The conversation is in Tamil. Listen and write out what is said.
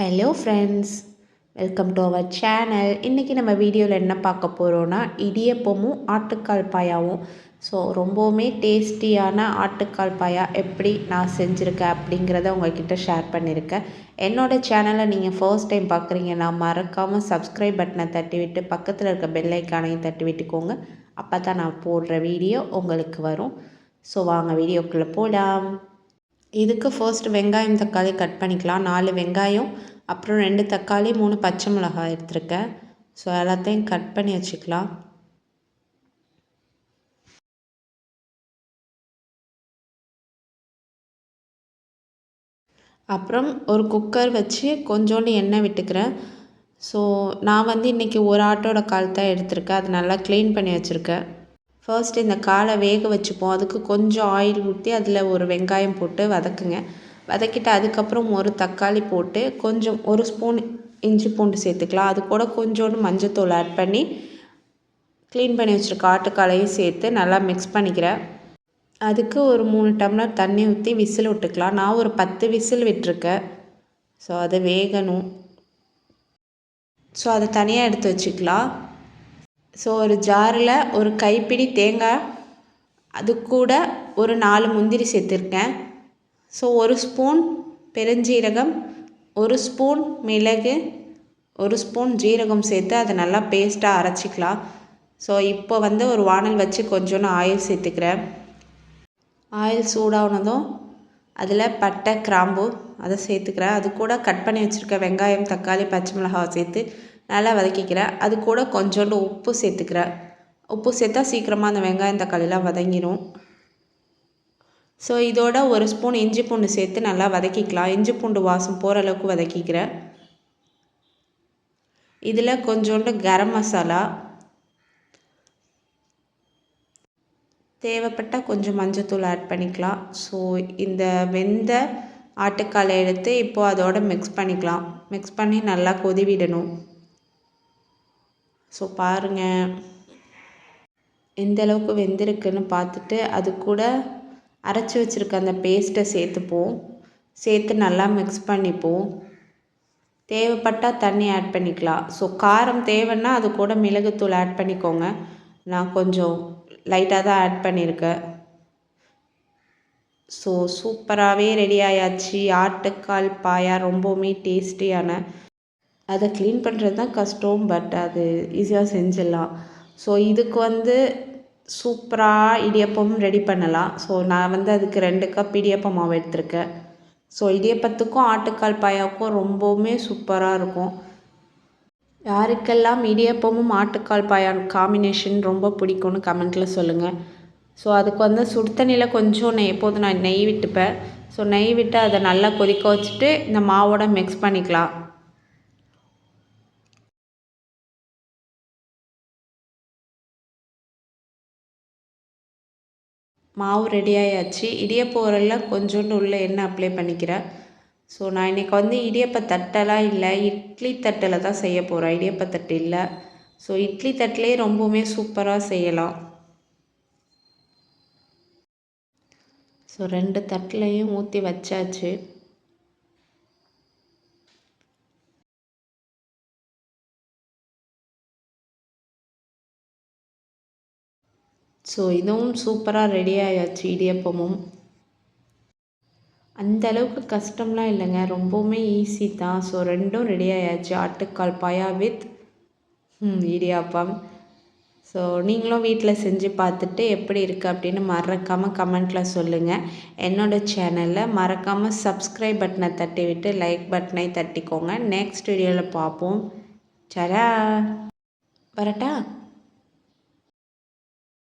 Hello friends welcome to our channel இன்றைக்கி நம்ம வீடியோவில் என்ன பார்க்க போகிறோன்னா இடியப்பமும் ஆட்டுக்கால் பாயாவும். ஸோ ரொம்பவுமே டேஸ்டியான ஆட்டுக்கால் பாயா எப்படி நான் செஞ்சுருக்கேன் அப்படிங்கிறத உங்ககிட்ட ஷேர் பண்ணியிருக்கேன் என்னோடய சேனலை நீங்கள் ஃபர்ஸ்ட் டைம் பார்க்குறீங்கன்னா மறக்காமல் சப்ஸ்கிரைப் பட்டனை தட்டி விட்டு பக்கத்தில் இருக்க பெல்லைக்கானையும் தட்டி விட்டுக்கோங்க அப்போ தான் நான் போடுற வீடியோ உங்களுக்கு வரும். ஸோ வாங்க வீடியோக்குள்ளே போகலாம் இதுக்கு ஃபர்ஸ்ட் வெங்காயம் தக்காளி கட் பண்ணிக்கலாம். நாலு வெங்காயம் அப்புறம் ரெண்டு தக்காளி மூணு பச்சை மிளகாய் எடுத்துருக்கேன். ஸோ எல்லாத்தையும் கட் பண்ணி வச்சுக்கலாம். அப்புறம் ஒரு குக்கர் வச்சு கொஞ்சோண்டு எண்ணெய் விட்டுக்கிறேன். ஸோ நான் வந்து இன்றைக்கி ஒரு ஆட்டோட கால் தான் எடுத்திருக்கேன். அது நல்லா க்ளீன் பண்ணி வச்சுருக்கேன். ஃபர்ஸ்ட் இந்த காலை வேக வச்சுப்போம். அதுக்கு கொஞ்சம் ஆயில் ஊற்றி அதில் ஒரு வெங்காயம் போட்டு வதக்குங்க. வதக்கிட்டு அதுக்கப்புறம் ஒரு தக்காளி போட்டு கொஞ்சம் ஒரு ஸ்பூன் இஞ்சி பூண்டு சேர்த்துக்கலாம். அது கூட கொஞ்சோண்டு மஞ்சத்தூள் ஆட் பண்ணி க்ளீன் பண்ணி வச்சுருக்க ஆட்டுக்காலையும் சேர்த்து நல்லா மிக்ஸ் பண்ணிக்கிறேன் அதுக்கு ஒரு மூணு டம்ளர் தண்ணி ஊற்றி விசில் விட்டுக்கலாம். நான் ஒரு பத்து விசில் விட்டுருக்கேன். ஸோ அது வேகணும். ஸோ அதை தனியாக எடுத்து வச்சுக்கலாம். ஸோ ஒரு ஜாரில் ஒரு கைப்பிடி தேங்காய் அது கூட ஒரு நாலு முந்திரி சேர்த்துருக்கேன். ஸோ ஒரு ஸ்பூன் பெருஞ்சீரகம் ஒரு ஸ்பூன் மிளகு ஒரு ஸ்பூன் ஜீரகம் சேர்த்து அதை நல்லா பேஸ்ட்டாக அரைச்சிக்கலாம். ஸோ இப்போ வந்து ஒரு வானல் வச்சு கொஞ்சோண்டு ஆயில் சேர்த்துக்கிறேன். ஆயில் சூடானதும் அதில் பட்டை கிராம்பு அதை சேர்த்துக்கிறேன். அது கூட கட் பண்ணி வச்சுருக்க வெங்காயம் தக்காளி பச்சை மிளகாய் சேர்த்து நல்லா வதக்கிக்கிறேன் அது கூட கொஞ்சோண்டு உப்பு சேர்த்துக்கிறேன் உப்பு சேர்த்தா சீக்கிரமாக அந்த வெங்காயம் தக்காளிலாம் வதங்கிடும் ஸோ இதோட ஒரு ஸ்பூன் இஞ்சி பூண்டு சேர்த்து நல்லா வதக்கிக்கலாம். இஞ்சி பூண்டு வாசம் போகிற அளவுக்கு வதக்கிக்கிறேன் இதில் கொஞ்சோண்டு கரம் மசாலா. தேவைப்பட்டால் கொஞ்சம் மஞ்சத்தூள் ஆட் பண்ணிக்கலாம். ஸோ இந்த வெந்த ஆட்டுக்காலை எடுத்து இப்போது அதோட மிக்ஸ் பண்ணிக்கலாம். மிக்ஸ் பண்ணி நல்லா கொதி விடணும் ஸோ பாருங்கள் எந்தளவுக்கு வெந்திருக்குன்னு பார்த்துட்டு அது கூட அரைச்சி வச்சுருக்க அந்த பேஸ்ட்டை சேர்த்துப்போம். சேர்த்து நல்லா மிக்ஸ் பண்ணிப்போம். தேவைப்பட்டால் தண்ணி ஆட் பண்ணிக்கலாம். ஸோ காரம் தேவைன்னா அது கூட மிளகுத்தூள் ஆட் பண்ணிக்கோங்க. நான் கொஞ்சம் லைட்டாக தான் ஆட் பண்ணியிருக்கேன் ஸோ சூப்பராகவே ரெடி ஆயாச்சு. ஆட்டுக்கால் பாயா ரொம்பவுமே டேஸ்டியான அதை க்ளீன் பண்ணுறது தான் கஷ்டம் பட் அது ஈஸியாக செஞ்சிடலாம். ஸோ இதுக்கு வந்து சூப்பராக இடியப்பம் ரெடி பண்ணலாம். ஸோ நான் வந்து அதுக்கு ரெண்டு கப் இடியப்பம் மாவு எடுத்திருக்கேன். ஸோ இடியப்பத்துக்கும் ஆட்டுக்கால் பாயாவுக்கும் ரொம்பவுமே சூப்பராக இருக்கும். யாருக்கெல்லாம் இடியப்பமும் ஆட்டுக்கால் பாயா காம்பினேஷன் ரொம்ப பிடிக்கும்னு கமெண்ட்டில் சொல்லுங்கள் ஸோ அதுக்கு வந்து சுடு தண்ணியில் கொஞ்சம் நெய் எப்போதும் நான் நெய் விட்டுப்பேன். ஸோ நெய் விட்டு அதை நல்லா கொதிக்க வச்சுட்டு இந்த மாவோட மிக்ஸ் பண்ணிக்கலாம். மாவு ரெடி ஆயாச்சு. இடியப்ப உரலில் கொஞ்சோண்டு உள்ள எண்ணெய் அப்ளை பண்ணிக்கிறேன் ஸோ நான் இன்றைக்கி வந்து இடியப்ப தட்டெல்லாம் இல்லை. இட்லி தட்டில் தான் செய்ய போகிறேன் இடியப்ப தட்டு இல்லை. ஸோ இட்லி தட்டிலே ரொம்பவுமே சூப்பராக செய்யலாம். ஸோ ரெண்டு தட்டிலையும் ஊற்றி வச்சாச்சு. ஸோ இதுவும் சூப்பராக ரெடி ஆயாச்சு இடியப்பமும் அந்த அளவுக்கு கஷ்டம்லாம் இல்லைங்க. ரொம்பவுமே ஈஸி தான். ஸோ ரெண்டும் ரெடி ஆயாச்சு. ஆட்டுக்கால் பாயா வித் இடியாப்பம். ஸோ நீங்களும் வீட்டில் செஞ்சு பார்த்துட்டு எப்படி இருக்குது அப்படின்னு மறக்காமல் கமெண்ட்டில் சொல்லுங்கள் என்னோடய சேனலில் மறக்காமல் சப்ஸ்கிரைப் பட்டனை தட்டி விட்டு லைக் பட்டனை தட்டிக்கோங்க. நெக்ஸ்ட் வீடியோவில் பார்ப்போம். சரா வரட்டா?